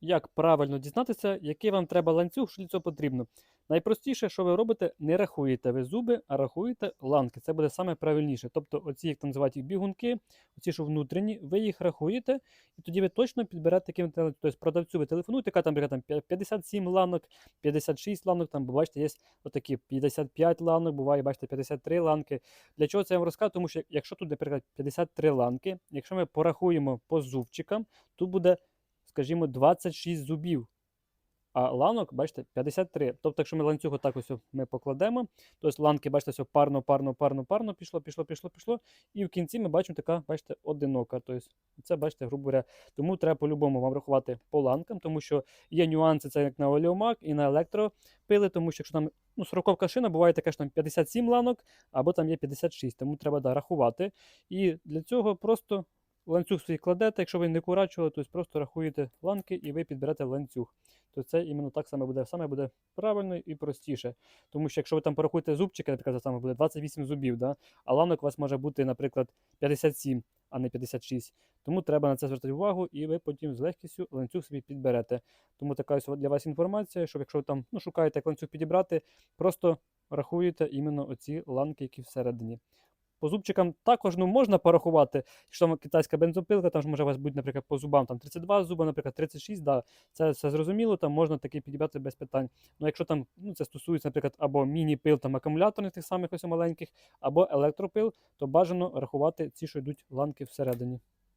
Як правильно дізнатися, який вам треба ланцюг, що для цього потрібно? Найпростіше, що ви робите, не рахуєте ви зуби, а рахуєте ланки. Це буде саме правильніше. Тобто, оці, як там називають їх бігунки, оці, що внутрішні, ви їх рахуєте, і тоді ви точно підберете таким тобто, продавцю ви телефонуєте, яка там, наприклад, там 57 ланок, 56 ланок, там, бачите, є отакі 55 ланок, буває, бачите, 53 ланки. Для чого це я вам розказую? Тому що якщо тут, наприклад, 53 ланки, якщо ми порахуємо по зубчикам, тут буде скажімо, 26 зубів. А ланок, бачите, 53. Тобто, якщо ми ланцюг отак ось ми покладемо, то ось ланки, бачите, все парно, парно, парно, парно, пішло, пішло, пішло, пішло. І в кінці ми бачимо така, бачите, одинока. Тобто, це, бачите, грубо говоря, тому треба по-любому вам рахувати по ланкам, тому що є нюанси, це як на оліомак і на електропили, тому що якщо там ну, 40 шина, буває таке, що там 57 ланок, або там є 56, тому треба да, рахувати. І для цього просто ланцюг свій кладете, якщо ви не курачували, то просто рахуєте ланки і ви підберете ланцюг. То це іменно так саме буде, саме буде правильно і простіше. Тому що якщо ви там порахуєте зубчики, наприклад, саме буде 28 зубів, да? а ланок у вас може бути, наприклад, 57, а не 56. Тому треба на це звертати увагу, і ви потім з легкістю ланцюг собі підберете. Тому така ось для вас інформація, щоб якщо ви там ну, шукаєте як ланцюг підібрати, просто рахуєте іменно оці ланки, які всередині. По зубчикам також ну, можна порахувати, якщо там китайська бензопилка, там ж може у вас бути, наприклад, по зубам там 32 зуба, наприклад, 36, да, це все зрозуміло, там можна таки підібрати без питань. Ну, якщо там ну, це стосується, наприклад, або міні-пил, там акумуляторних тих самих ось маленьких, або електропил, то бажано рахувати ці, що йдуть ланки всередині.